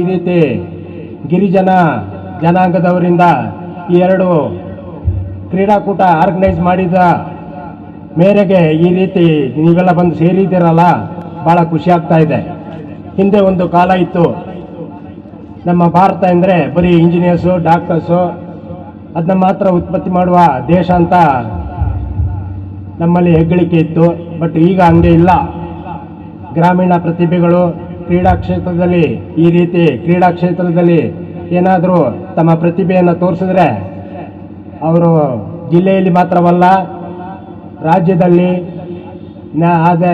ರೀತಿ ಗಿರಿಜನ ಜನಾಂಗದವರಿಂದ ಈ ಎರಡು ಕ್ರೀಡಾಕೂಟ ಆರ್ಗನೈಸ್ ಮಾಡಿದ ಮೇರೆಗೆ ಈ ರೀತಿ ನೀವೆಲ್ಲ ಬಂದು ಸೇರಿದ್ದೀರಲ್ಲ ಭಾಳ ಖುಷಿ ಆಗ್ತಾ ಇದೆ. ಹಿಂದೆ ಒಂದು ಕಾಲ ಇತ್ತು. ನಮ್ಮ ಭಾರತ ಅಂದರೆ ಬರೀ ಇಂಜಿನಿಯರ್ಸು ಡಾಕ್ಟರ್ಸು ಅದನ್ನ ಮಾತ್ರ ಉತ್ಪತ್ತಿ ಮಾಡುವ ದೇಶ ಅಂತ ನಮ್ಮಲ್ಲಿ ಹೆಗ್ಗಳಿಕೆ ಇತ್ತು. ಬಟ್ ಈಗ ಹಂಗೆ ಇಲ್ಲ. ಗ್ರಾಮೀಣ ಪ್ರತಿಭೆಗಳು ಕ್ರೀಡಾ ಕ್ಷೇತ್ರದಲ್ಲಿ ಈ ರೀತಿ ಕ್ರೀಡಾ ಕ್ಷೇತ್ರದಲ್ಲಿ ಏನಾದರೂ ತಮ್ಮ ಪ್ರತಿಭೆಯನ್ನು ತೋರಿಸಿದ್ರೆ ಅವರು ಜಿಲ್ಲೆಯಲ್ಲಿ ಮಾತ್ರವಲ್ಲ ರಾಜ್ಯದಲ್ಲಿ ಅದೇ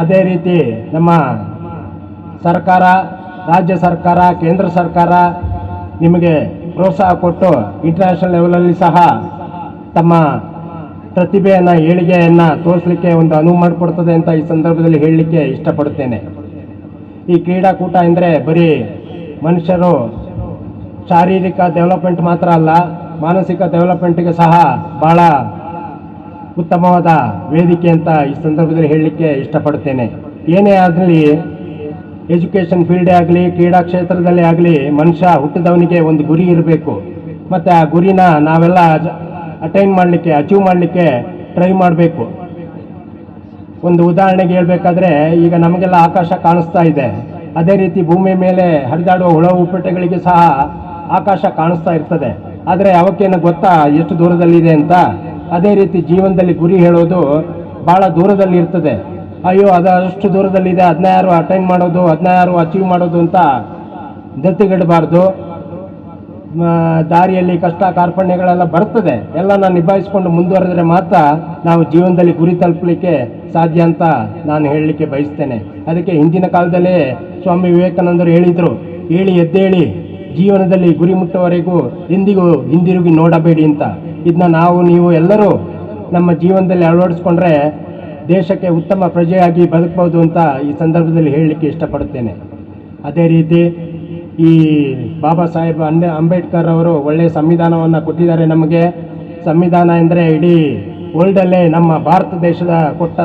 ಅದೇ ರೀತಿ ನಮ್ಮ ಸರ್ಕಾರ, ರಾಜ್ಯ ಸರ್ಕಾರ, ಕೇಂದ್ರ ಸರ್ಕಾರ ನಿಮಗೆ ಪ್ರೋತ್ಸಾಹ ಕೊಟ್ಟು ಇಂಟರ್ನ್ಯಾಷನಲ್ ಲೆವೆಲಲ್ಲಿ ಸಹ ತಮ್ಮ ಪ್ರತಿಭೆಯನ್ನು, ಏಳಿಗೆಯನ್ನು ತೋರಿಸಲಿಕ್ಕೆ ಒಂದು ಅನುವು ಮಾಡಿಕೊಡ್ತದೆ ಅಂತ ಈ ಸಂದರ್ಭದಲ್ಲಿ ಹೇಳಲಿಕ್ಕೆ ಇಷ್ಟಪಡುತ್ತೇನೆ. ಈ ಕ್ರೀಡಾಕೂಟ ಅಂದರೆ ಬರೀ ಮನುಷ್ಯರು ಶಾರೀರಿಕ ಡೆವಲಪ್ಮೆಂಟ್ ಮಾತ್ರ ಅಲ್ಲ, ಮಾನಸಿಕ ಡೆವಲಪ್ಮೆಂಟ್ಗೆ ಸಹ ಭಾಳ ಉತ್ತಮವಾದ ವೇದಿಕೆ ಅಂತ ಈ ಸಂದರ್ಭದಲ್ಲಿ ಹೇಳಲಿಕ್ಕೆ ಇಷ್ಟಪಡುತ್ತೇನೆ. ಏನೇ ಆಗಲಿ ಎಜುಕೇಷನ್ ಫೀಲ್ಡೇ ಆಗಲಿ, ಕ್ರೀಡಾ ಕ್ಷೇತ್ರದಲ್ಲೇ ಆಗಲಿ ಮನುಷ್ಯ ಹುಟ್ಟಿದವನಿಗೆ ಒಂದು ಗುರಿ ಇರಬೇಕು. ಮತ್ತು ಆ ಗುರಿನ ನಾವೆಲ್ಲ ಅಟೈನ್ ಮಾಡಲಿಕ್ಕೆ ಅಚೀವ್ ಮಾಡಲಿಕ್ಕೆ ಟ್ರೈ ಮಾಡಬೇಕು. ಒಂದು ಉದಾಹರಣೆಗೆ ಹೇಳ್ಬೇಕಾದ್ರೆ ಈಗ ನಮಗೆಲ್ಲ ಆಕಾಶ ಕಾಣಿಸ್ತಾ ಇದೆ. ಅದೇ ರೀತಿ ಭೂಮಿ ಮೇಲೆ ಹರಿದಾಡುವ ಹುಳ ಉಪ್ಪಟೆಗಳಿಗೆ ಸಹ ಆಕಾಶ ಕಾಣಿಸ್ತಾ ಇರ್ತದೆ. ಆದರೆ ಅವಕ್ಕೇನು ಗೊತ್ತಾ ಎಷ್ಟು ದೂರದಲ್ಲಿದೆ ಅಂತ? ಅದೇ ರೀತಿ ಜೀವನದಲ್ಲಿ ಗುರಿ ಹೇಳೋದು ಭಾಳ ದೂರದಲ್ಲಿ ಇರ್ತದೆ. ಅಯ್ಯೋ ಅದು ಅಷ್ಟು ದೂರದಲ್ಲಿದೆ ಅದನ್ನ ಯಾರು ಅಟೈನ್ ಮಾಡೋದು ಅದನ್ನ ಯಾರು ಅಚೀವ್ ಮಾಡೋದು ಅಂತ ಗತಿಗಿಡಬಾರ್ದು ಮ, ದಾರಿಯಲ್ಲಿ ಕಷ್ಟ ಕಾರ್ಪಣ್ಯಗಳೆಲ್ಲ ಬರ್ತದೆ. ಎಲ್ಲ ನಾನು ನಿಭಾಯಿಸ್ಕೊಂಡು ಮುಂದುವರೆದ್ರೆ ಮಾತ್ರ ನಾವು ಜೀವನದಲ್ಲಿ ಗುರಿ ತಲುಪಲಿಕ್ಕೆ ಸಾಧ್ಯ ಅಂತ ನಾನು ಹೇಳಲಿಕ್ಕೆ ಬಯಸ್ತೇನೆ. ಅದಕ್ಕೆ ಹಿಂದಿನ ಕಾಲದಲ್ಲೇ ಸ್ವಾಮಿ ವಿವೇಕಾನಂದರು ಹೇಳಿದರು, ಹೇಳಿ, ಎದ್ದೇಳಿ. ಜೀವನದಲ್ಲಿ ಗುರಿ ಮುಟ್ಟುವವರೆಗೂ ಎಂದಿಗೂ ಹಿಂದಿರುಗಿ ನೋಡಬೇಡಿ ಅಂತ. ಇದನ್ನ ನಾವು, ನೀವು ಎಲ್ಲರೂ ನಮ್ಮ ಜೀವನದಲ್ಲಿ ಅಳವಡಿಸ್ಕೊಂಡ್ರೆ ದೇಶಕ್ಕೆ ಉತ್ತಮ ಪ್ರಜೆಯಾಗಿ ಬದುಕ್ಬೋದು ಅಂತ ಈ ಸಂದರ್ಭದಲ್ಲಿ ಹೇಳಲಿಕ್ಕೆ ಇಷ್ಟಪಡುತ್ತೇನೆ. ಅದೇ ರೀತಿ ಈ ಬಾಬಾ ಸಾಹೇಬ್ ಅಂಬೆ ಅಂಬೇಡ್ಕರ್ ಅವರು ಒಳ್ಳೆಯ ಸಂವಿಧಾನವನ್ನು ಕೊಟ್ಟಿದ್ದಾರೆ ನಮಗೆ. ಸಂವಿಧಾನ ಎಂದರೆ ಇಡೀ ವರ್ಲ್ಡಲ್ಲೇ ನಮ್ಮ ಭಾರತ ದೇಶದ ಕೊಟ್ಟ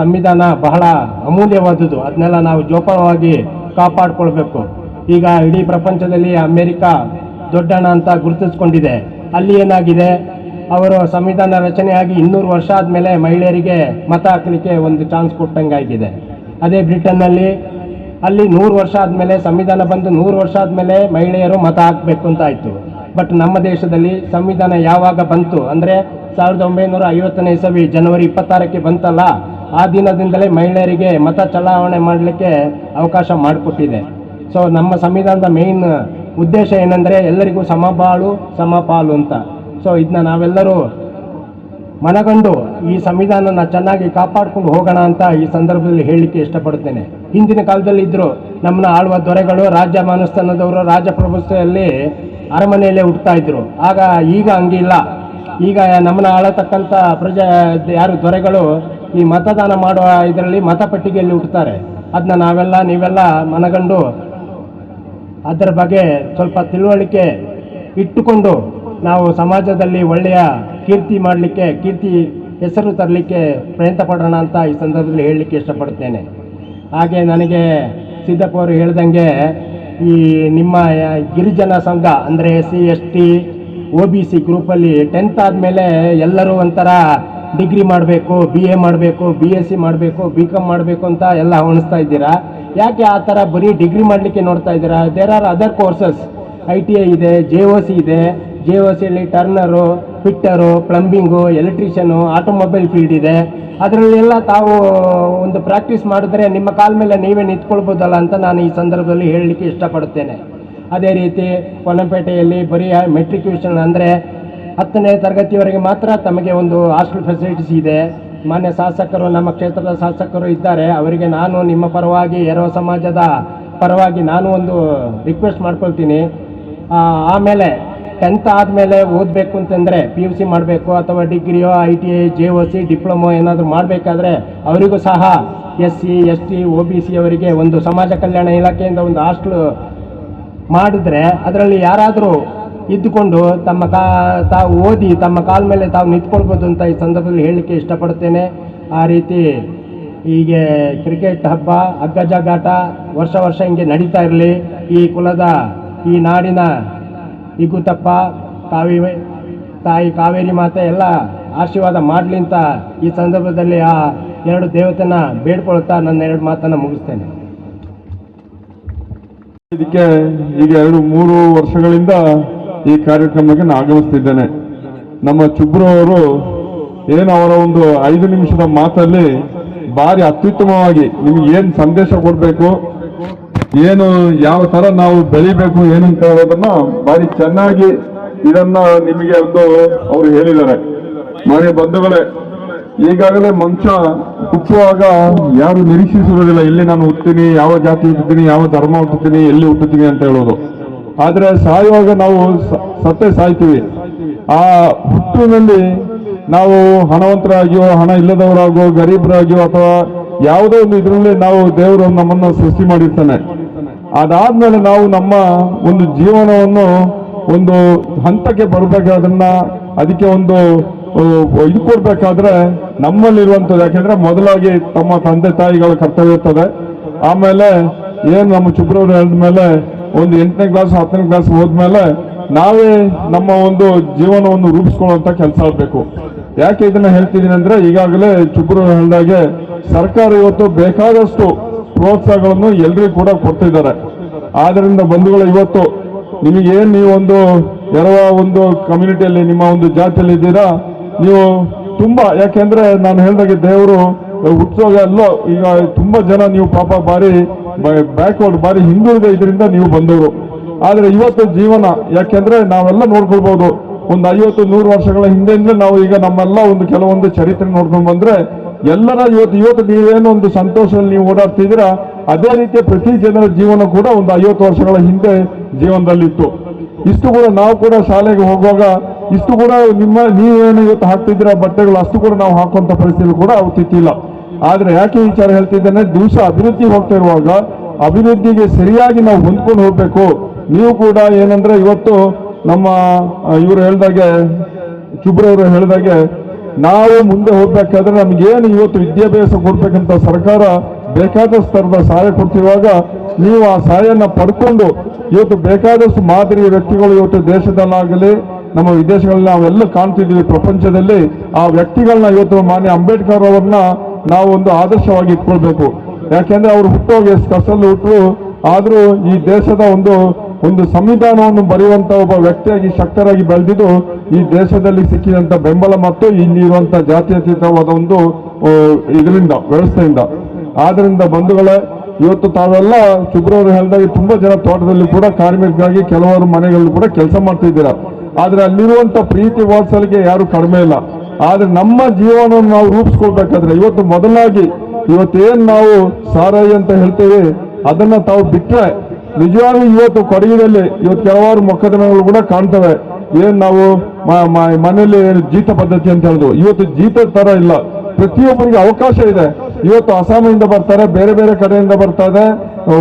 ಸಂವಿಧಾನ ಬಹಳ ಅಮೂಲ್ಯವಾದುದು ಅದನ್ನೆಲ್ಲ ನಾವು ಜೋಪಾನವಾಗಿ ಕಾಪಾಡಿಕೊಳ್ಬೇಕು. ಈಗ ಇಡೀ ಪ್ರಪಂಚದಲ್ಲಿ ಅಮೇರಿಕಾ ದೊಡ್ಡಣ್ಣ ಅಂತ ಗುರುತಿಸ್ಕೊಂಡಿದೆ. ಅಲ್ಲಿ ಏನಾಗಿದೆ? ಅವರು ಸಂವಿಧಾನ ರಚನೆಯಾಗಿ ಇನ್ನೂರು ವರ್ಷ ಆದಮೇಲೆ ಮಹಿಳೆಯರಿಗೆ ಮತ ಹಾಕಲಿಕ್ಕೆ ಒಂದು ಚಾನ್ಸ್ ಕೊಟ್ಟಂಗಾಗಿದೆ. ಅದೇ ಬ್ರಿಟನ್ನಲ್ಲಿ ಅಲ್ಲಿ ನೂರು ವರ್ಷ ಆದಮೇಲೆ ಸಂವಿಧಾನ ಬಂದು ನೂರು ವರ್ಷ ಆದಮೇಲೆ ಮಹಿಳೆಯರು ಮತ ಹಾಕಬೇಕು ಅಂತ ಆಯಿತು. ಬಟ್ ನಮ್ಮ ದೇಶದಲ್ಲಿ ಸಂವಿಧಾನ ಯಾವಾಗ ಬಂತು ಅಂದರೆ ಸಾವಿರದ ಒಂಬೈನೂರ ಐವತ್ತನೇ ಇಸವಿ ಜನವರಿ ಇಪ್ಪತ್ತಾರಕ್ಕೆ ಬಂತಲ್ಲ, ಆ ದಿನದಿಂದಲೇ ಮಹಿಳೆಯರಿಗೆ ಮತ ಚಲಾವಣೆ ಮಾಡಲಿಕ್ಕೆ ಅವಕಾಶ ಮಾಡಿಕೊಟ್ಟಿದೆ. ಸೊ ನಮ್ಮ ಸಂವಿಧಾನದ ಮೇಯ್ನ್ ಉದ್ದೇಶ ಏನಂದರೆ ಎಲ್ಲರಿಗೂ ಸಮಬಾಳು, ಸಮಪಾಲು ಅಂತ. ಸೊ ಇದನ್ನ ನಾವೆಲ್ಲರೂ ಮನಗಂಡು ಈ ಸಂವಿಧಾನನ ಚೆನ್ನಾಗಿ ಕಾಪಾಡ್ಕೊಂಡು ಹೋಗೋಣ ಅಂತ ಈ ಸಂದರ್ಭದಲ್ಲಿ ಹೇಳಲಿಕ್ಕೆ ಇಷ್ಟಪಡ್ತೇನೆ ಹಿಂದಿನ ಕಾಲದಲ್ಲಿ ಇದ್ದರು ನಮ್ಮನ್ನ ಆಳುವ ದೊರೆಗಳು ರಾಜ್ಯ ಮಾನಸ್ಥಾನದವರು ರಾಜಪ್ರಭುತ್ವದಲ್ಲಿ ಅರಮನೆಯಲ್ಲೇ ಹುಟ್ಟುತ್ತಾ ಇದ್ರು. ಆಗ ಈಗ ಹಂಗಿಲ್ಲ. ಈಗ ನಮ್ಮನ್ನ ಆಳತಕ್ಕಂಥ ಪ್ರಜಾ ಯಾರು ದೊರೆಗಳು ಈ ಮತದಾನ ಮಾಡುವ ಇದರಲ್ಲಿ ಮತಪಟ್ಟಿಗೆಯಲ್ಲಿ ಹುಟ್ಟುತ್ತಾರೆ. ಅದನ್ನ ನಾವೆಲ್ಲ, ನೀವೆಲ್ಲ ಮನಗಂಡು ಅದರ ಬಗ್ಗೆ ಸ್ವಲ್ಪ ತಿಳುವಳಿಕೆ ಇಟ್ಟುಕೊಂಡು ನಾವು ಸಮಾಜದಲ್ಲಿ ಒಳ್ಳೆಯ ಕೀರ್ತಿ ಮಾಡಲಿಕ್ಕೆ, ಕೀರ್ತಿ ಹೆಸರು ತರಲಿಕ್ಕೆ ಪ್ರಯತ್ನ ಪಡೋಣ ಅಂತ ಈ ಸಂದರ್ಭದಲ್ಲಿ ಹೇಳಲಿಕ್ಕೆ ಇಷ್ಟಪಡ್ತೇನೆ ಹಾಗೆ ನನಗೆ ಸಿದ್ದಪ್ಪ ಅವರು ಹೇಳ್ದಂಗೆ ಈ ನಿಮ್ಮ ಗಿರಿಜನ ಸಂಘ ಅಂದರೆ S C S T O B C ಗ್ರೂಪಲ್ಲಿ ಟೆಂತ್ ಆದಮೇಲೆ ಎಲ್ಲರೂ ಒಂಥರ ಡಿಗ್ರಿ ಮಾಡಬೇಕು ಬಿ ಎ ಮಾಡಬೇಕು ಬಿ ಎಸ್ ಸಿ ಮಾಡಬೇಕು ಬಿ ಕಾಮ್ ಮಾಡಬೇಕು ಅಂತ ಎಲ್ಲ ಹೊಣಿಸ್ತಾ ಇದ್ದೀರಾ? ಯಾಕೆ ಆ ಥರ ಬರೀ ಡಿಗ್ರಿ ಮಾಡಲಿಕ್ಕೆ ನೋಡ್ತಾ ಇದ್ದೀರಾ? There are other courses I T I ಇದೆ ಜೆ ಒ ಸಿ ಇದೆ ಜೆ ಒ ಸಿಯಲ್ಲಿ turner fitter plumbing electrician automobile field ಇದೆ. ಅದರಲ್ಲೆಲ್ಲ ತಾವು ಒಂದು ಪ್ರಾಕ್ಟೀಸ್ ಮಾಡಿದ್ರೆ ನಿಮ್ಮ ಕಾಲ ಮೇಲೆ ನೀವೇ ನಿಂತ್ಕೊಳ್ಬೋದಲ್ಲ ಅಂತ ನಾನು ಈ ಸಂದರ್ಭದಲ್ಲಿ ಹೇಳಲಿಕ್ಕೆ ಇಷ್ಟಪಡುತ್ತೇನೆ. ಅದೇ ರೀತಿ ಪೊನ್ನಂಪೇಟೆಯಲ್ಲಿ ಬರೀ ಮೆಟ್ರಿಕ್ಯುಲೇಷನ್ ಅಂದರೆ ಹತ್ತನೇ ತರಗತಿಯವರೆಗೆ ಮಾತ್ರ ತಮಗೆ ಒಂದು ಹಾಸ್ಟೆಲ್ ಫೆಸಿಲಿಟೀಸ್ ಇದೆ. ಮಾನ್ಯ ಶಾಸಕರು, ನಮ್ಮ ಕ್ಷೇತ್ರದ ಶಾಸಕರು ಇದ್ದಾರೆ. ಅವರಿಗೆ ನಾನು ನಿಮ್ಮ ಪರವಾಗಿ ಎರವ ಸಮಾಜದ ಪರವಾಗಿ ನಾನು ಒಂದು ರಿಕ್ವೆಸ್ಟ್ ಮಾಡ್ಕೊಳ್ತೀನಿ. ಆಮೇಲೆ ಟೆಂತ್ ಆದಮೇಲೆ ಓದಬೇಕು ಅಂತಂದರೆ ಪಿ ಯು ಸಿ ಮಾಡಬೇಕು ಅಥವಾ ಡಿಗ್ರಿಯೋ I T I J O C diploma ಏನಾದರೂ ಮಾಡಬೇಕಾದ್ರೆ ಅವರಿಗೂ ಸಹ S C S T O B C ಅವರಿಗೆ ಒಂದು ಸಮಾಜ ಕಲ್ಯಾಣ ಇಲಾಖೆಯಿಂದ ಒಂದು ಹಾಸ್ಟ್ಲು ಮಾಡಿದ್ರೆ ಅದರಲ್ಲಿ ಯಾರಾದರೂ ಇದ್ದುಕೊಂಡು ತಮ್ಮ ಕಾ, ತಾವು ಓದಿ ತಮ್ಮ ಕಾಲ ಮೇಲೆ ತಾವು ನಿಂತ್ಕೊಳ್ಬೋದು ಅಂತ ಈ ಸಂದರ್ಭದಲ್ಲಿ ಹೇಳಲಿಕ್ಕೆ ಇಷ್ಟಪಡ್ತೇನೆ. ಆ ರೀತಿ ಹೀಗೆ ಕ್ರಿಕೆಟ್ ಹಬ್ಬ ಅಗ್ಗಜಾಗಾಟ ವರ್ಷ ವರ್ಷ ಹಿಂಗೆ ನಡೀತಾ ಇರಲಿ. ಈ ಕುಲದ ಈ ನಾಡಿನ ಇಗುತಪ್ಪ ಕಾವಿ ತಾಯಿ ಕಾವೇರಿ ಮಾತೆ ಎಲ್ಲ ಆಶೀರ್ವಾದ ಮಾಡಲಿ ಅಂತ ಈ ಸಂದರ್ಭದಲ್ಲಿ ಆ ಎರಡು ದೇವತೆನ ಬೇಡ್ಕೊಳ್ತಾ ನನ್ನ ಎರಡು ಮಾತನ್ನು ಮುಗಿಸ್ತೇನೆ. ಇದಕ್ಕೆ ಈಗ ಎರಡು ಮೂರು ವರ್ಷಗಳಿಂದ ಈ ಕಾರ್ಯಕ್ರಮಕ್ಕೆ ನಾನು ಆಗಮಿಸ್ತಿದ್ದೇನೆ. ನಮ್ಮ ಚುಬ್ರು ಅವರು ಏನು ಅವರ ಒಂದು ಐದು ನಿಮಿಷದ ಮಾತಲ್ಲಿ ಭಾರಿ ಅತ್ಯುತ್ತಮವಾಗಿ ನಿಮ್ಗೆ ಏನು ಸಂದೇಶ ಕೊಡ್ಬೇಕು ಏನು ಯಾವ ತರ ನಾವು ಬೆಳಿಬೇಕು, ಏನಂತ ಹೇಳೋದನ್ನ ಭಾರಿ ಚೆನ್ನಾಗಿ ಇದನ್ನ ನಿಮಗೆ ಒಂದು ಅವರು ಹೇಳಿದ್ದಾರೆ. ಮನೆ ಬಂಧುಗಳೇ, ಈಗಾಗಲೇ ಮನುಷ್ಯ ಹುಟ್ಟುವಾಗ ಯಾರು ನಿರೀಕ್ಷಿಸಿರೋದಿಲ್ಲ ಎಲ್ಲಿ ನಾನು ಹುಟ್ಟುತ್ತೀನಿ ಯಾವ ಜಾತಿ ಹುಟ್ಟುತ್ತೀನಿ ಯಾವ ಧರ್ಮ ಹುಟ್ಟುತ್ತೀನಿ ಎಲ್ಲಿ ಹುಟ್ಟುತ್ತೀನಿ ಅಂತ ಹೇಳೋದು. ಆದ್ರೆ ಸಾಯುವಾಗ ನಾವು ಸತ್ತೇ ಸಾಯ್ತೀವಿ. ಆ ಹುಟ್ಟಿನಲ್ಲಿ ನಾವು ಹಣವಂತರಾಗಿಯೋ, ಹಣ ಇಲ್ಲದವರಾಗೋ, ಗರೀಬರಾಗಿಯೋ ಅಥವಾ ಯಾವುದೋ ಒಂದು ಇದರಲ್ಲಿ ನಾವು ದೇವರು ನಮ್ಮನ್ನು ಸೃಷ್ಟಿ ಮಾಡಿರ್ತಾನೆ. ಅದಾದ್ಮೇಲೆ ನಾವು ನಮ್ಮ ಒಂದು ಜೀವನವನ್ನು ಒಂದು ಹಂತಕ್ಕೆ ಬರಬೇಕಾದನ್ನ ಅದಕ್ಕೆ ಒಂದು ಇದು ಕೊಡ್ಬೇಕಾದ್ರೆ ನಮ್ಮಲ್ಲಿರುವಂಥದ್ದು. ಯಾಕೆಂದ್ರೆ ಮೊದಲಾಗಿ ತಮ್ಮ ತಂದೆ ತಾಯಿಗಳ ಕರ್ತವ್ಯ ಇರ್ತದೆ. ಆಮೇಲೆ ಏನು ನಮ್ಮ ಚುಬ್ರವ್ರು ಹೇಳಿದ್ಮೇಲೆ ಒಂದು ಎಂಟನೇ ಕ್ಲಾಸ್, ಹತ್ತನೇ ಕ್ಲಾಸ್ ಹೋದ್ಮೇಲೆ ನಾವೇ ನಮ್ಮ ಒಂದು ಜೀವನವನ್ನು ರೂಪಿಸ್ಕೊಳ್ಳುವಂತ ಕೆಲಸ ಆಗಬೇಕು. ಯಾಕೆ ಇದನ್ನ ಹೇಳ್ತಿದ್ದೀನಿ ಅಂದ್ರೆ ಈಗಾಗಲೇ ಚುಬ್ರು ಹೇಳಿದಾಗೆ ಸರ್ಕಾರ ಇವತ್ತು ಬೇಕಾದಷ್ಟು ಪ್ರೋತ್ಸಾಹಗಳನ್ನು ಎಲ್ರಿಗೂ ಕೂಡ ಕೊಡ್ತಿದ್ದಾರೆ. ಆದ್ರಿಂದ ಬಂಧುಗಳು, ಇವತ್ತು ನಿಮಗೇನು ಒಂದು ಯಾವ ಒಂದು ಕಮ್ಯುನಿಟಿಯಲ್ಲಿ ನಿಮ್ಮ ಒಂದು ಜಾತಿಯಲ್ಲಿ ಇದ್ದೀರಾ, ನೀವು ತುಂಬಾ, ಯಾಕೆಂದ್ರೆ ನಾನು ಹೇಳಿದಾಗೆ ದೇವರು, ಉತ್ಸವ ಎಲ್ಲೋ ಈಗ ತುಂಬಾ ಜನ ನೀವು ಪಾಪ ಬಾರಿ ಬ್ಯಾಕ್ವರ್ಡ್ ಬಾರಿ ಹಿಂದುಳಿದ ಇದರಿಂದ ನೀವು ಬಂದವರು. ಆದರೆ ಇವತ್ತು ಜೀವನ, ಯಾಕೆಂದ್ರೆ ನಾವೆಲ್ಲ ನೋಡ್ಕೊಳ್ಬಹುದು ಒಂದು ಐವತ್ತು, ನೂರು ವರ್ಷಗಳ ಹಿಂದೆಯಿಂದ ನಾವು ಈಗ ನಮ್ಮೆಲ್ಲ ಒಂದು ಕೆಲವೊಂದು ಚರಿತ್ರೆ ನೋಡ್ಕೊಂಡು ಬಂದ್ರೆ ಎಲ್ಲರ ಇವತ್ತು ಇವತ್ತು ನೀವೇನು ಒಂದು ಸಂತೋಷದಲ್ಲಿ ನೀವು ಓಡಾಡ್ತಿದ್ದೀರಾ, ಅದೇ ರೀತಿಯ ಪ್ರತಿ ಜನರ ಜೀವನ ಕೂಡ ಒಂದು ಐವತ್ತು ವರ್ಷಗಳ ಹಿಂದೆ ಜೀವನದಲ್ಲಿತ್ತು. ಇಷ್ಟು ಕೂಡ ನಾವು ಕೂಡ ಶಾಲೆಗೆ ಹೋಗುವಾಗ, ಇಷ್ಟು ಕೂಡ ನಿಮ್ಮ, ನೀವೇನು ಇವತ್ತು ಹಾಕ್ತಿದ್ದೀರಾ ಬಟ್ಟೆಗಳು, ಅಷ್ಟು ಕೂಡ ನಾವು ಹಾಕುವಂಥ ಪರಿಸ್ಥಿತಿ ಕೂಡ ಅವತ್ತಿತ್ತಿಲ್ಲ ಆದರೆ ಯಾಕೆ ವಿಚಾರ ಹೇಳ್ತಿದ್ದೇನೆ, ದಿವಸ ಅಭಿವೃದ್ಧಿ ಹೋಗ್ತಾ ಇರುವಾಗ, ಅಭಿವೃದ್ಧಿಗೆ ಸರಿಯಾಗಿ ನಾವು ಹೊಂದ್ಕೊಂಡು ಹೋಗಬೇಕು. ನೀವು ಕೂಡ ಏನಂದ್ರೆ ಇವತ್ತು ನಮ್ಮ ಇವರು ಹೇಳಿದಾಗೆ ಚುಬ್ರವರು ಹೇಳಿದಾಗೆ ನಾವು ಮುಂದೆ ಹೋಗ್ಬೇಕಾದ್ರೆ ನಮ್ಗೇನು ಇವತ್ತು ವಿದ್ಯಾಭ್ಯಾಸ ಕೊಡ್ಬೇಕಂತ ಸರ್ಕಾರ ಬೇಕಾದಷ್ಟು ಥರದ ಸಹಾಯ ಕೊಡ್ತಿರುವಾಗ ನೀವು ಆ ಸಹಾಯನ ಪಡ್ಕೊಂಡು ಇವತ್ತು ಬೇಕಾದಷ್ಟು ಮಾದರಿ ವ್ಯಕ್ತಿಗಳು ಇವತ್ತು ದೇಶದಲ್ಲಾಗಲಿ, ನಮ್ಮ ವಿದೇಶಗಳಲ್ಲಿ ನಾವೆಲ್ಲ ಕಾಣ್ತಿದ್ದೀವಿ ಪ್ರಪಂಚದಲ್ಲಿ, ಆ ವ್ಯಕ್ತಿಗಳನ್ನ ಇವತ್ತು ಮಾನ್ಯ ಅಂಬೇಡ್ಕರ್ ಅವರನ್ನ ನಾವು ಒಂದು ಆದರ್ಶವಾಗಿ ಇಟ್ಕೊಳ್ಬೇಕು. ಯಾಕೆಂದ್ರೆ ಅವ್ರು ಹುಟ್ಟೋಗಿ ಕಷ್ಟದಲ್ಲಿ ಹುಟ್ಟರು ಆದರೂ ಈ ದೇಶದ ಒಂದು ಒಂದು ಸಂವಿಧಾನವನ್ನು ಬರೆಯುವಂತ ಒಬ್ಬ ವ್ಯಕ್ತಿಯಾಗಿ ಶಕ್ತರಾಗಿ ಬೆಳೆದಿದ್ದು, ಈ ದೇಶದಲ್ಲಿ ಸಿಕ್ಕಿದಂತ ಬೆಂಬಲ ಮತ್ತು ಇಲ್ಲಿ ಇರುವಂತ ಜಾತ್ಯತೀತವಾದ ಒಂದು ಇದರಿಂದ, ವ್ಯವಸ್ಥೆಯಿಂದ. ಆದ್ರಿಂದ ಬಂಧುಗಳೇ, ಇವತ್ತು ತಾವೆಲ್ಲ ಶುಭ್ರವರು ಹೇಳಿದಾಗ ತುಂಬಾ ಜನ ತೋಟದಲ್ಲಿ ಕೂಡ ಕಾರ್ಮಿಕರಾಗಿ ಕೆಲವರು ಮನೆಗಳಲ್ಲಿ ಕೂಡ ಕೆಲಸ ಮಾಡ್ತಿದ್ದೀರಾ? ಆದ್ರೆ ಅಲ್ಲಿರುವಂತ ಪ್ರೀತಿ ವಾತ್ಸಲ್ಯಕ್ಕೆ ಯಾರು ಕಡಿಮೆ ಇಲ್ಲ. ಆದ್ರೆ ನಮ್ಮ ಜೀವನವನ್ನು ನಾವು ರೂಪಿಸ್ಕೊಳ್ಬೇಕಾದ್ರೆ ಇವತ್ತು ಮೊದಲಾಗಿ ಇವತ್ತೇನು ನಾವು ಸಾರಾಯಿ ಅಂತ ಹೇಳ್ತೇವೆ, ಅದನ್ನ ತಾವು ಬಿಟ್ರೆ ನಿಜವಾಗ್ಲೂ ಇವತ್ತು ಕೊಡಗಿನಲ್ಲಿ ಇವತ್ತು ಕೆಲವಾರು ಮೊಕದನಗಳು ಕೂಡ ಕಾಣ್ತವೆ. ಏನ್ ನಾವು ಮನೆಯಲ್ಲಿ ಜೀತ ಪದ್ಧತಿ ಅಂತ ಹೇಳಿದ್ರು ಇವತ್ತು ಜೀತದ ತರ ಇಲ್ಲ. ಪ್ರತಿಯೊಬ್ಬರಿಗೆ ಅವಕಾಶ ಇದೆ. ಇವತ್ತು ಅಸ್ಸಾಮಿಂದ ಬರ್ತಾರೆ, ಬೇರೆ ಬೇರೆ ಕಡೆಯಿಂದ ಬರ್ತಾರೆ,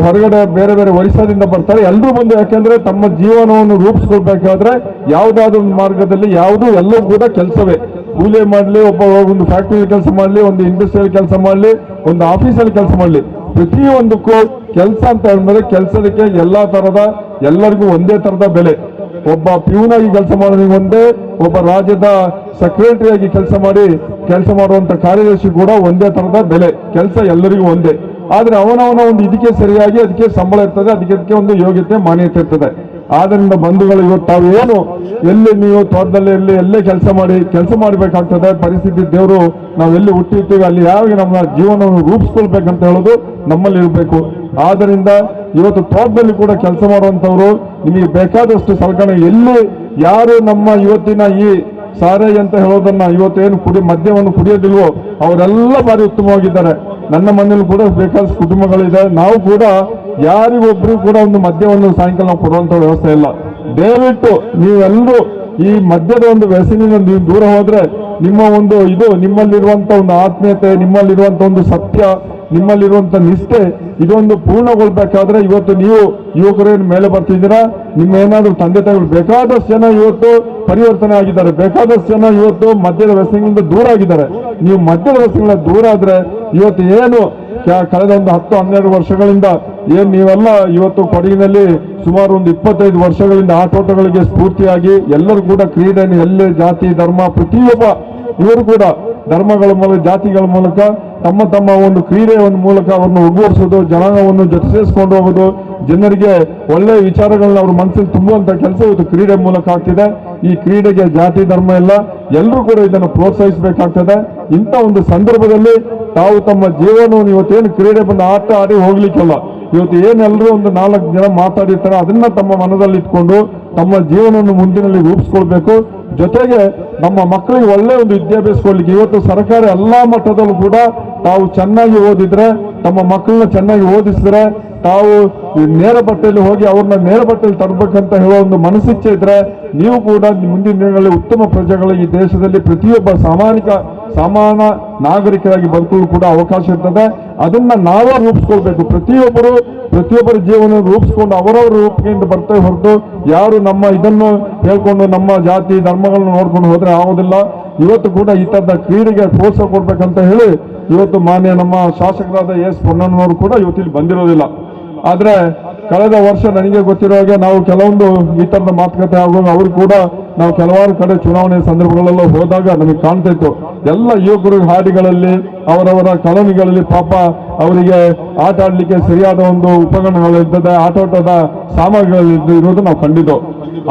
ಹೊರಗಡೆ ಬೇರೆ ಬೇರೆ ಒರಿಸ್ಸಾದಿಂದ ಬರ್ತಾರೆ. ಎಲ್ಲರೂ ಬಂದು ಯಾಕೆಂದ್ರೆ ತಮ್ಮ ಜೀವನವನ್ನು ರೂಪಿಸ್ಕೊಳ್ಬೇಕಾದ್ರೆ ಯಾವುದಾದ್ರೂ ಮಾರ್ಗದಲ್ಲಿ ಯಾವುದು ಎಲ್ಲವೂ ಕೂಡ ಕೆಲಸವೇ. ಕೂಲಿ ಮಾಡಲಿ, ಒಬ್ಬ ಒಂದು ಫ್ಯಾಕ್ಟರಿ ಕೆಲಸ ಮಾಡಲಿ, ಒಂದು ಇಂಡಸ್ಟ್ರಿಯಲ್ ಕೆಲಸ ಮಾಡಲಿ, ಒಂದು ಆಫೀಸಲ್ಲಿ ಕೆಲಸ ಮಾಡಲಿ. ಪ್ರತಿಯೊಂದಕ್ಕೂ ಕೆಲಸ ಅಂತ ಹೇಳಿದ್ರೆ ಕೆಲಸದಕ್ಕೆ ಎಲ್ಲಾ ತರದ ಎಲ್ಲರಿಗೂ ಒಂದೇ ತರದ ಬೆಲೆ. ಒಬ್ಬ ಪ್ಯೂನ್ ಆಗಿ ಕೆಲಸ ಮಾಡೋನಿಗೆ ಒಂದೇ, ಒಬ್ಬ ರಾಜ್ಯದ ಸೆಕ್ರೆಟರಿ ಆಗಿ ಕೆಲಸ ಮಾಡಿ ಕೆಲಸ ಮಾಡುವಂತ ಕಾರ್ಯದರ್ಶಿ ಕೂಡ ಒಂದೇ ತರದ ಬೆಲೆ. ಕೆಲಸ ಎಲ್ಲರಿಗೂ ಒಂದೇ. ಆದ್ರೆ ಅವನವನ ಒಂದು ಇದಕ್ಕೆ ಸರಿಯಾಗಿ, ಅದಕ್ಕೆ ಸಂಬಳ ಇರ್ತದೆ, ಅದಕ್ಕೆ ಅದಕ್ಕೆ ಒಂದು ಯೋಗ್ಯತೆ, ಮಾನ್ಯತೆ ಇರ್ತದೆ. ಆದ್ರಿಂದ ಬಂಧುಗಳು ಇವತ್ತು ತಾವೇನು ಎಲ್ಲಿ ನೀವು ತೋಟದಲ್ಲಿ ಎಲ್ಲಿ ಎಲ್ಲೇ ಕೆಲಸ ಮಾಡಿ, ಕೆಲಸ ಮಾಡಬೇಕಾಗ್ತದೆ, ಪರಿಸ್ಥಿತಿ ದೇವರು ನಾವು ಎಲ್ಲಿ ಹುಟ್ಟಿರ್ತೀವಿ, ಅಲ್ಲಿ ಯಾವಾಗ ನಮ್ಮ ಜೀವನವನ್ನು ರೂಪಿಸ್ಕೊಳ್ಬೇಕಂತ ಹೇಳೋದು ನಮ್ಮಲ್ಲಿ ಇರಬೇಕು. ಆದ್ದರಿಂದ ಇವತ್ತು ತೋಟದಲ್ಲಿ ಕೂಡ ಕೆಲಸ ಮಾಡುವಂಥವ್ರು, ನಿಮಗೆ ಬೇಕಾದಷ್ಟು ಸಲಕರಣೆ ಎಲ್ಲಿ, ಯಾರು ನಮ್ಮ ಇವತ್ತಿನ ಈ ಸಾರೆ ಅಂತ ಹೇಳೋದನ್ನ ಇವತ್ತೇನು ಕುಡಿ, ಮದ್ಯವನ್ನು ಕುಡಿಯೋದಿಲ್ವೋ, ಅವರೆಲ್ಲ ಬಾರಿ ಉತ್ತಮವಾಗಿದ್ದಾರೆ. ನನ್ನ ಮನೇಲಿ ಕೂಡ ಬೇಕಾದಷ್ಟು ಕುಟುಂಬಗಳಿದೆ. ನಾವು ಕೂಡ ಯಾರಿಗೊಬ್ರಿಗೂ ಕೂಡ ಒಂದು ಮದ್ಯವನ್ನು ಸಾಯಂಕಾಲ ಕೊಡುವಂತ ವ್ಯವಸ್ಥೆ ಇಲ್ಲ. ದಯವಿಟ್ಟು ನೀವೆಲ್ಲರೂ ಈ ಮದ್ಯದ ಒಂದು ವ್ಯಸನಿಂದ ನೀವು ದೂರ ಹೋದ್ರೆ ನಿಮ್ಮ ಒಂದು ಇದು ನಿಮ್ಮಲ್ಲಿರುವಂತ ಒಂದು ಆತ್ಮೀಯತೆ, ನಿಮ್ಮಲ್ಲಿರುವಂತ ಒಂದು ಸತ್ಯ, ನಿಮ್ಮಲ್ಲಿರುವಂತ ನಿಷ್ಠೆ, ಇದೊಂದು ಪೂರ್ಣಗೊಳ್ಬೇಕಾದ್ರೆ ಇವತ್ತು ನೀವು ಯುವಕರೇನು ಮೇಲೆ ಬರ್ತಿದ್ದೀರಾ? ನಿಮ್ಮ ಏನಾದರೂ ತಂದೆ ತಾಯಿಗಳು ಬೇಕಾದಷ್ಟು ಜನ ಇವತ್ತು ಪರಿವರ್ತನೆ ಆಗಿದ್ದಾರೆ. ಬೇಕಾದಷ್ಟು ಜನ ಇವತ್ತು ಮದ್ಯದ ವ್ಯಸನದಿಂದ ದೂರ ಆಗಿದ್ದಾರೆ. ನೀವು ಮದ್ಯದ ವ್ಯಸನಗಳ ದೂರ ಆದ್ರೆ ಇವತ್ತು ಏನು ಕಳೆದ ಒಂದು ಹತ್ತು, ಹನ್ನೆರಡು ವರ್ಷಗಳಿಂದ ಏನು ನೀವೆಲ್ಲ ಇವತ್ತು ಕೊಡಗಿನಲ್ಲಿ ಸುಮಾರು ಒಂದು ಇಪ್ಪತ್ತೈದು ವರ್ಷಗಳಿಂದ ಆಟೋಟಗಳಿಗೆ ಸ್ಫೂರ್ತಿಯಾಗಿ ಎಲ್ಲರೂ ಕೂಡ ಕ್ರೀಡೆಯನ್ನು ಎಲ್ಲೇ ಜಾತಿ, ಧರ್ಮ, ಪ್ರತಿಯೊಬ್ಬ ಇವರು ಕೂಡ ಧರ್ಮಗಳ ಮೂಲಕ, ಜಾತಿಗಳ ಮೂಲಕ ತಮ್ಮ ತಮ್ಮ ಒಂದು ಕ್ರೀಡೆಯ ಒಂದು ಮೂಲಕ ಅವರನ್ನು ಒಗ್ಗೂಡಿಸೋದು, ಜನಾಂಗವನ್ನು ಜೊತೆ ಸೇರಿಸ್ಕೊಂಡು ಹೋಗೋದು, ಜನರಿಗೆ ಒಳ್ಳೆಯ ವಿಚಾರಗಳನ್ನ ಅವ್ರ ಮನಸ್ಸಲ್ಲಿ ತುಂಬುವಂತ ಕೆಲಸ ಇವತ್ತು ಕ್ರೀಡೆ ಮೂಲಕ ಆಗ್ತಿದೆ. ಈ ಕ್ರೀಡೆಗೆ ಜಾತಿ, ಧರ್ಮ ಎಲ್ಲ ಎಲ್ಲರೂ ಕೂಡ ಇದನ್ನು ಪ್ರೋತ್ಸಾಹಿಸಬೇಕಾಗ್ತದೆ. ಇಂಥ ಒಂದು ಸಂದರ್ಭದಲ್ಲಿ ತಾವು ತಮ್ಮ ಜೀವನವನ್ನು ಇವತ್ತೇನು ಕ್ರೀಡೆ ಬಂದು ಆಟ ಆಡಿ ಹೋಗ್ಲಿಕ್ಕಿಲ್ಲ ಇವತ್ತು ಏನೆಲ್ಲರೂ ಒಂದು ನಾಲ್ಕು ಜನ ಮಾತಾಡಿರ್ತಾರೆ, ಅದನ್ನ ತಮ್ಮ ಮನದಲ್ಲಿ ಇಟ್ಕೊಂಡು ತಮ್ಮ ಜೀವನವನ್ನು ಮುಂದಿನಲ್ಲಿ ರೂಪಿಸ್ಕೊಳ್ಬೇಕು. ಜೊತೆಗೆ ನಮ್ಮ ಮಕ್ಕಳಿಗೆ ಒಳ್ಳೆ ಒಂದು ವಿದ್ಯಾಭ್ಯಾಸ ಕೊಡ್ಲಿಕ್ಕೆ ಇವತ್ತು ಸರ್ಕಾರ ಎಲ್ಲಾ ಮಟ್ಟದಲ್ಲೂ ಕೂಡ ತಾವು ಚೆನ್ನಾಗಿ ಓದಿದ್ರೆ, ತಮ್ಮ ಮಕ್ಕಳನ್ನ ಚೆನ್ನಾಗಿ ಓದಿಸಿದ್ರೆ ತಾವು ನೇರ ಬಟ್ಟೆಯಲ್ಲಿ ಹೋಗಿ ಅವ್ರನ್ನ ನೇರ ಬಟ್ಟೆಯಲ್ಲಿ ತರಬೇಕಂತ ಹೇಳೋ ಒಂದು ಮನಸ್ಸಿಚ್ಛೆ ಇದ್ರೆ ನೀವು ಕೂಡ ಮುಂದಿನ ದಿನಗಳಲ್ಲಿ ಉತ್ತಮ ಪ್ರಜೆಗಳು ಈ ದೇಶದಲ್ಲಿ ಪ್ರತಿಯೊಬ್ಬ ಸಾಮಾಜಿಕ ಸಮಾನ ನಾಗರಿಕರಾಗಿ ಬದುಕಲು ಕೂಡ ಅವಕಾಶ ಇರ್ತದೆ. ಅದನ್ನ ನಾವೇ ರೂಪಿಸ್ಕೊಳ್ಬೇಕು. ಪ್ರತಿಯೊಬ್ಬರು, ಪ್ರತಿಯೊಬ್ಬರ ಜೀವನ ರೂಪಿಸ್ಕೊಂಡು ಅವರವರ ರೂಪದಿಂದ ಬರ್ತೇವೆ ಹೊರತು ಯಾರು ನಮ್ಮ ಇದನ್ನು ಹೇಳ್ಕೊಂಡು ನಮ್ಮ ಜಾತಿ ಧರ್ಮಗಳನ್ನು ನೋಡ್ಕೊಂಡು ಹೋದ್ರೆ ಆಗೋದಿಲ್ಲ. ಇವತ್ತು ಕೂಡ ಈ ತರದ ಕ್ರೀಡೆಗೆ ಪ್ರೋತ್ಸಾಹ ಕೊಡ್ಬೇಕಂತ ಹೇಳಿ ಇವತ್ತು ಮಾನ್ಯ ನಮ್ಮ ಶಾಸಕರಾದ ಎಸ್ ಪೊನ್ನಣ್ಣನವರು ಕೂಡ ಇವತ್ತು ಇಲ್ಲಿ ಬಂದಿರೋದಿಲ್ಲ. ಆದ್ರೆ ಕಳೆದ ವರ್ಷ ನನಗೆ ಗೊತ್ತಿರೋ ಹಾಗೆ ನಾವು ಕೆಲವೊಂದು ಈ ತರದ ಮಾತುಕತೆ ಆಗುವಾಗ ಅವರು ಕೂಡ ನಾವು ಕೆಲವಾರು ಕಡೆ ಚುನಾವಣೆ ಸಂದರ್ಭಗಳಲ್ಲೂ ಹೋದಾಗ ನಮಗೆ ಕಾಣ್ತಾ ಇತ್ತು. ಎಲ್ಲ ಯುವಕರು ಹಾಡಿಗಳಲ್ಲಿ ಅವರವರ ಕಾಲೋನಿಗಳಲ್ಲಿ ಪಾಪ ಅವರಿಗೆ ಆಟ ಆಡಲಿಕ್ಕೆ ಸರಿಯಾದ ಒಂದು ಉಪಕರಣಗಳಿರ್ತದೆ ಆಟೋಟದ ಸಾಮಗ್ರಿಗಳು ಇರುವುದು ನಾವು ಕಂಡಿದ್ದು.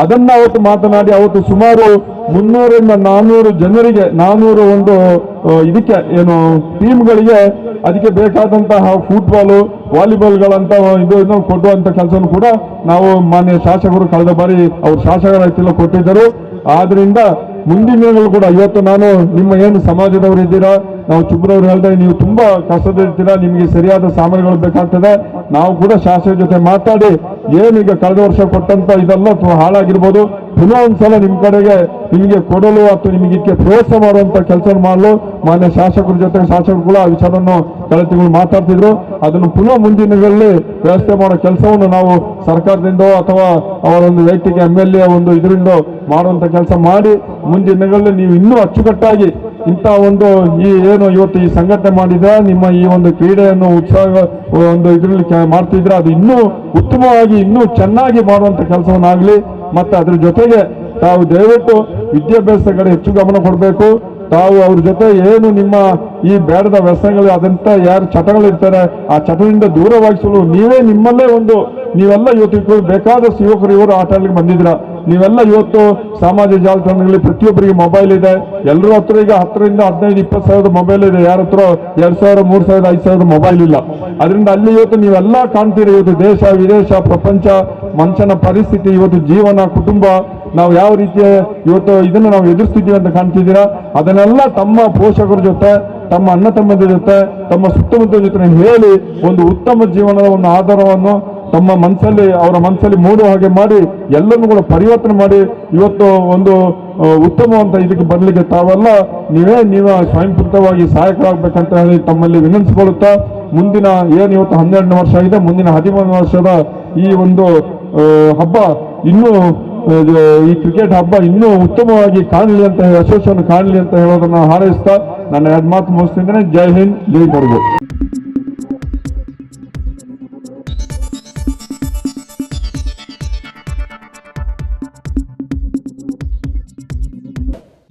ಅದನ್ನ ಅವತ್ತು ಮಾತನಾಡಿ ಅವತ್ತು ಸುಮಾರು ಮುನ್ನೂರಿಂದ ನಾನ್ನೂರು ಜನರಿಗೆ ನಾನ್ನೂರು ಒಂದು ಇದಕ್ಕೆ ಏನು ಟೀಮ್ಗಳಿಗೆ ಅದಕ್ಕೆ ಬೇಕಾದಂತಹ ಫುಟ್ಬಾಲು ವಾಲಿಬಾಲ್ಗಳಂತ ಇದು ಇದನ್ನು ಕೊಡುವಂತ ಕೆಲಸವನ್ನು ಕೂಡ ನಾವು ಮಾನ್ಯ ಶಾಸಕರು ಕಳೆದ ಬಾರಿ ಅವರು ಶಾಸಕರ ಶಾಸಕರಾಗ್ತಿಲ್ಲ ಕೊಟ್ಟಿದ್ದರು. ಆದ್ರಿಂದ ಮುಂದಿನ ಕೂಡ ಇವತ್ತು ನಾನು ನಿಮ್ಮ ಏನು ಸಮಾಜದವರು ಇದ್ದೀರಾ ನಾವು ಚುಬ್ರವ್ರು ಹೇಳಿದ್ರೆ ನೀವು ತುಂಬಾ ಕಷ್ಟದಲ್ಲಿರ್ತೀರಾ ನಿಮಗೆ ಸರಿಯಾದ ಸಾಮಗ್ರಿಗಳು ಬೇಕಾಗ್ತದೆ. ನಾವು ಕೂಡ ಶಾಸಕರ ಜೊತೆ ಮಾತಾಡಿ ಏನೀಗ ಕಳೆದ ವರ್ಷ ಕೊಟ್ಟಂತ ಇದೆಲ್ಲ ಹಾಳಾಗಿರ್ಬೋದು, ಪುನಃ ಒಂದ್ಸಲ ನಿಮ್ ಕಡೆಗೆ ನಿಮಗೆ ಕೊಡಲು ಅಥವಾ ನಿಮಗೆ ಇದಕ್ಕೆ ಪ್ರೋತ್ಸಾಹ ಮಾಡುವಂತ ಕೆಲಸ ಮಾಡಲು. ಮಾನ್ಯ ಶಾಸಕರ ಜೊತೆ ಶಾಸಕರು ಕೂಡ ಆ ವಿಚಾರವನ್ನು ಕಳೆದ ತಿಂಗಳು ಮಾತಾಡ್ತಿದ್ರು. ಅದನ್ನು ಪುನಃ ಮುಂದಿನಗಳಲ್ಲಿ ದಿನಗಳಲ್ಲಿ ವ್ಯವಸ್ಥೆ ಮಾಡೋ ಕೆಲಸವನ್ನು ನಾವು ಸರ್ಕಾರದಿಂದ ಅಥವಾ ಅವರ ಒಂದು ವೈಯಕ್ತಿಕ ಎಂ ಎಲ್ ಎ ಒಂದು ಇದರಿಂದ ಮಾಡುವಂತ ಕೆಲಸ ಮಾಡಿ ಮುಂದಿನ ದಿನಗಳಲ್ಲಿ ನೀವು ಇನ್ನೂ ಅಚ್ಚುಕಟ್ಟಾಗಿ ಇಂಥ ಒಂದು ಈ ಏನು ಇವತ್ತು ಈ ಸಂಘಟನೆ ಮಾಡಿದ್ರೆ, ನಿಮ್ಮ ಈ ಒಂದು ಕ್ರೀಡೆಯನ್ನು ಉತ್ಸಾಹ, ಒಂದು ಇದರಲ್ಲಿ ಮಾಡ್ತಿದ್ರೆ ಅದು ಇನ್ನೂ ಉತ್ತಮವಾಗಿ, ಇನ್ನೂ ಚೆನ್ನಾಗಿ ಮಾಡುವಂಥ ಕೆಲಸವನ್ನಾಗಲಿ, ಮತ್ತೆ ಅದ್ರ ಜೊತೆಗೆ ತಾವು ದಯವಿಟ್ಟು ವಿದ್ಯಾಭ್ಯಾಸ ಕಡೆ ಹೆಚ್ಚು ಗಮನ ಕೊಡಬೇಕು. ತಾವು ಅವ್ರ ಜೊತೆ ಏನು ನಿಮ್ಮ ಈ ಬೇಡದ ವ್ಯಸನಗಳು, ಅದಂತ ಯಾರು ಚಟಗಳಿರ್ತಾರೆ, ಆ ಚಟದಿಂದ ದೂರವಾಗಿಸಲು ನೀವೇ ನಿಮ್ಮಲ್ಲೇ ಒಂದು, ನೀವೆಲ್ಲ ಇವತ್ತು ಬೇಕಾದಷ್ಟು ಯುವಕರು ಇವರು ಆಟ ಬಂದಿದ್ರ ನೀವೆಲ್ಲ ಇವತ್ತು ಸಾಮಾಜಿಕ ಜಾಲತಾಣಗಳಲ್ಲಿ ಪ್ರತಿಯೊಬ್ಬರಿಗೆ ಮೊಬೈಲ್ ಇದೆ. ಎಲ್ಲರ ಹತ್ರ ಈಗ ಹತ್ತರಿಂದ ಹದಿನೈದು, ಇಪ್ಪತ್ತು ಸಾವಿರದ ಮೊಬೈಲ್ ಇದೆ. ಯಾರ ಹತ್ರ ಎರಡು ಸಾವಿರ, ಮೂರು ಸಾವಿರ, ಐದು ಸಾವಿರದ ಮೊಬೈಲ್ ಇಲ್ಲ. ಅದರಿಂದ ಅಲ್ಲಿ ಇವತ್ತು ನೀವೆಲ್ಲ ಕಾಣ್ತೀರಿ. ಇವತ್ತು ದೇಶ, ವಿದೇಶ, ಪ್ರಪಂಚ, ಮನುಷ್ಯನ ಪರಿಸ್ಥಿತಿ, ಇವತ್ತು ಜೀವನ, ಕುಟುಂಬ, ನಾವು ಯಾವ ರೀತಿಯ ಇವತ್ತು ಇದನ್ನು ನಾವು ಎದುರಿಸ್ತಿದ್ದೀವಿ ಅಂತ ಕಾಣ್ತಿದ್ದೀರಾ? ಅದನ್ನೆಲ್ಲ ತಮ್ಮ ಪೋಷಕರ ಜೊತೆ, ತಮ್ಮ ಅಣ್ಣ ತಮ್ಮದ ಜೊತೆ, ತಮ್ಮ ಸುತ್ತಮುತ್ತ ಜೊತೆ ಹೇಳಿ ಒಂದು ಉತ್ತಮ ಜೀವನದ ಒಂದು ಆಧಾರವನ್ನು ತಮ್ಮ ಮನಸ್ಸಲ್ಲಿ, ಅವರ ಮನಸ್ಸಲ್ಲಿ ಮೂಡುವ ಹಾಗೆ ಮಾಡಿ ಎಲ್ಲರೂ ಕೂಡ ಪರಿವರ್ತನೆ ಮಾಡಿ, ಇವತ್ತು ಒಂದು ಉತ್ತಮವಂತ ಇದಕ್ಕೆ ಬರಲಿಕ್ಕೆ ತಾವೆಲ್ಲ. ನೀವೇ ನೀವೇ ಸ್ವಯಂಪ್ರತವಾಗಿ ಸಹಾಯಕರಾಗಬೇಕಂತ ಹೇಳಿ ತಮ್ಮಲ್ಲಿ ವಿನಂತಿಸಿಕೊಳ್ಳುತ್ತಾ, ಮುಂದಿನ, ಏನು ಇವತ್ತು ಹನ್ನೆರಡನೇ ವರ್ಷ ಆಗಿದೆ, ಮುಂದಿನ ಹದಿಮೂರು ವರ್ಷದ ಈ ಒಂದು ಹಬ್ಬ, ಇನ್ನೂ ಈ ಕ್ರಿಕೆಟ್ ಹಬ್ಬ ಇನ್ನೂ ಉತ್ತಮವಾಗಿ ಕಾಣಲಿ ಅಂತ ಯಶಸ್ಸನ್ನು ಕಾಣಲಿ ಅಂತ ಹೇಳೋದನ್ನು ಹಾರೈಸ್ತಾ, ನನ್ನ ಎರಡು ಮಾತು ಮುಗಿಸ್ತಿದ್ದೇನೆ. ಜೈ ಹಿಂದ್, ಜೈ ಕೊಡಗು